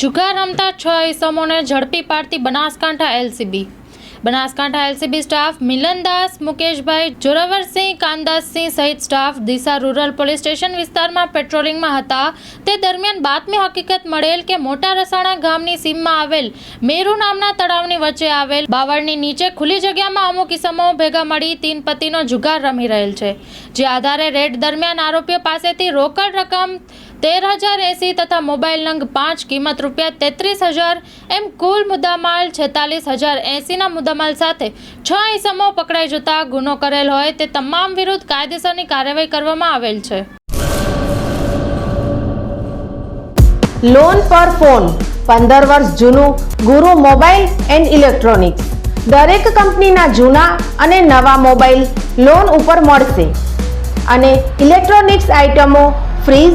જુગાર રમતા છ ઇસમોને ઝડપી પાડતી Banaskantha LCB. Banaskantha LCB staff Milandas, Mukeshbhai, Joravarsinh, Kandassinh સહિત staff Deesa rural police station વિસ્તારમાં પેટ્રોલિંગમાં હતા. તે દરમિયાન બાતમી હકીકત મળેલ કે મોટા રસાણા ગામની સીમમાં આવેલ મેરુ નામના તળાવની વચ્ચે આવેલ બાવળની નીચે ખુલ્લી જગ્યામાં અમુક ઇસમો ભેગા મળી તીન પતિનો જુગાર રમી રહેલ છે. જે આધારે રેડ દરમિયાન આરોપીઓ પાસેથી રોકડ રકમ તેર હજાર એંસી તથા મોબાઈલ નંગ પાંચ કિંમત રૂપિયા તેત્રીસ હજાર એમ કુલ મુદ્દામાલ છેતાલીસ હજાર એંસીના મુદ્દામાલ સાથે છ ઇસમો પકડાઈ જતા ગુનો કરેલ હોય તે તમામ વિરુદ્ધ કાયદેસરની કાર્યવાહી કરવામાં આવેલ છે. લોન પર ફોન પંદર વર્ષ જૂનું ગુરુ મોબાઈલ એન્ડ ઇલેક્ટ્રોનિક્સ. દરેક કંપનીના જૂના અને નવા મોબાઈલ લોન ઉપર મળશે. અને ઇલેક્ટ્રોનિક્સ આઇટમો fridge